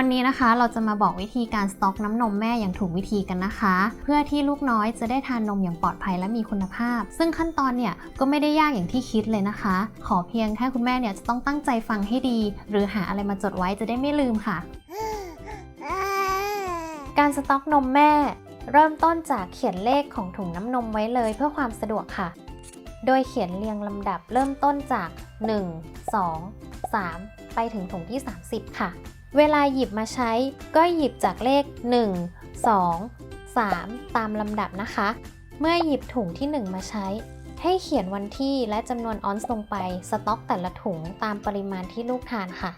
วันนี้นะคะเราจะมาบอกวิธีการสต็อกน้ำนมแม่อย่างถูกวิธีกันนะคะ เพื่อที่ลูกน้อยจะได้ทานนมอย่างปลอดภัยและมีคุณภาพ ซึ่งขั้นตอนเนี่ยก็ไม่ได้ยากอย่างที่คิดเลยนะคะ ขอเพียงแค่คุณแม่เนี่ยจะต้องตั้งใจฟังให้ดี หรือหาอะไรมาจดไว้จะได้ไม่ลืมค่ะ การสต็อกนมแม่ เริ่มต้นจากเขียนเลขของถุงน้ำนมไว้เลยเพื่อความสะดวกค่ะ โดยเขียนเรียงลำดับเริ่มต้นจาก 1 2 3 ไปถึงถุงที่ 30 ค่ะ เวลาหยิบมาใช้ก็หยิบจากเลข 1 2 3 ตามลำดับนะคะ เมื่อหยิบถุงที่ 1 มาใช้ ให้เขียนวันที่และจำนวนออนซ์ลงไป สต็อกแต่ละถุงตามปริมาณที่ลูกทานค่ะ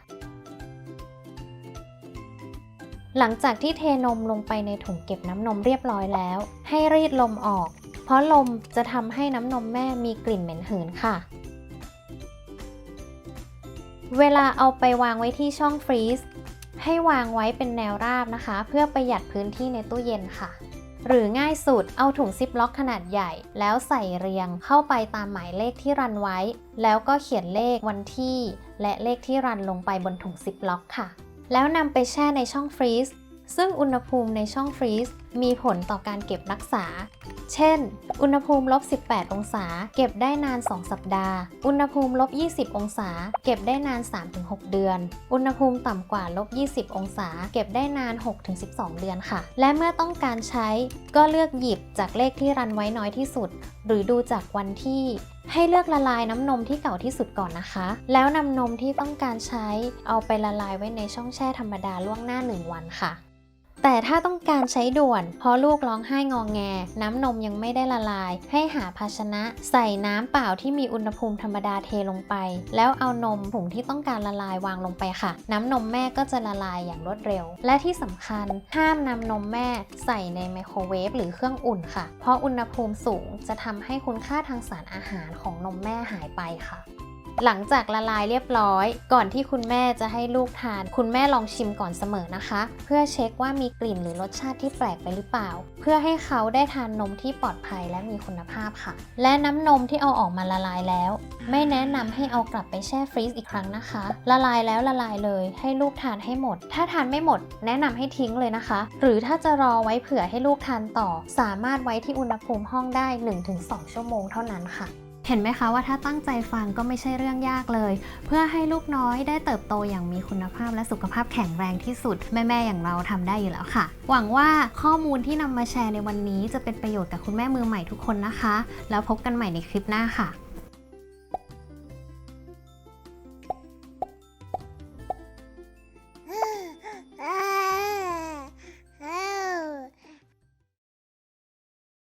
หลังจากที่เทนมลงไปในถุงเก็บน้ำนมเรียบร้อยแล้ว ให้รีดลมออก เพราะลมจะทำให้น้ำนมแม่มีกลิ่นเหม็นหืนค่ะ เวลาเอาไปวางไว้ที่ช่องฟรีซให้วางไว้เป็นแนวราบนะคะ เพื่อประหยัดพื้นที่ในตู้เย็นค่ะ หรือง่ายสุดเอาถุงซิปล็อกขนาดใหญ่ แล้วใส่เรียงเข้าไปตามหมายเลขที่รันไว้ แล้วก็เขียนเลขวันที่ และเลขที่รันลงไปบนถุงซิปล็อกค่ะ แล้วนำไปแช่ในช่องฟรีซซึ่งอุณหภูมิในช่องฟรีซ มีผลต่อการเก็บรักษา เช่น อุณหภูมิลบ 18 องศา เก็บได้นาน 2 สัปดาห์ อุณหภูมิลบ 20 องศา เก็บได้นาน 3-6 เดือน อุณหภูมิต่ำกว่าลบ 20 องศา เก็บได้นาน 6-12 เดือนค่ะ และเมื่อต้องการใช้ ก็เลือกหยิบจากเลขที่รันไว้น้อยที่สุด หรือดูจากวันที่ให้เลือกละลายน้ำนมที่เก่าที่สุดก่อนนะคะ แล้วนำนมที่ต้องการใช้เอาไปละลายไว้ในช่องแช่ธรรมดาล่วงหน้า 1 วันค่ะ แต่ถ้าต้องการใช้ด่วน เพราะลูกร้องไห้งองแง น้ำนมยังไม่ได้ละลาย ให้หาภาชนะ ใส่น้ำเปล่าที่มีอุณหภูมิธรรมดาเทลงไป แล้วเอานมถุงที่ต้องการละลายวางลงไปค่ะ น้ำนมแม่ก็จะละลายอย่างรวดเร็ว และที่สำคัญห้ามนำนมแม่ใส่ในไมโครเวฟหรือเครื่องอุ่นค่ะ เพราะอุณหภูมิสูงจะทำให้คุณค่าทางสารอาหารของนมแม่หายไปค่ะ หลังจากละลายเรียบร้อย ก่อนที่คุณแม่จะให้ลูกทาน คุณแม่ลองชิมก่อนเสมอนะคะ เพื่อเช็คว่ามีกลิ่นหรือรสชาติที่แปลกไปหรือเปล่า เพื่อให้เขาได้ทานนมที่ปลอดภัยและมีคุณภาพค่ะ และน้ำนมที่เอาออกมาละลายแล้ว ไม่แนะนำให้เอากลับไปแช่ฟรีซอีกครั้งนะคะ ละลายแล้วละลายเลย ให้ลูกทานให้หมด ถ้าทานไม่หมด แนะนำให้ทิ้งเลยนะคะ หรือถ้าจะรอไว้เผื่อให้ลูกทานต่อ สามารถไว้ที่อุณหภูมิห้องได้ 1-2 ชั่วโมงเท่านั้นค่ะ เห็นไหมคะว่าถ้าตั้งใจฟังก็ไม่ใช่เรื่องยากเลย เพื่อให้ลูกน้อยได้เติบโตอย่างมีคุณภาพและสุขภาพแข็งแรงที่สุด แม่ ๆ อย่างเราทำได้อยู่แล้วค่ะ หวังว่าข้อมูลที่นำมาแชร์ในวันนี้จะเป็นประโยชน์กับคุณแม่มือใหม่ทุกคนนะคะ แล้วพบกันใหม่ในคลิปหน้าค่ะ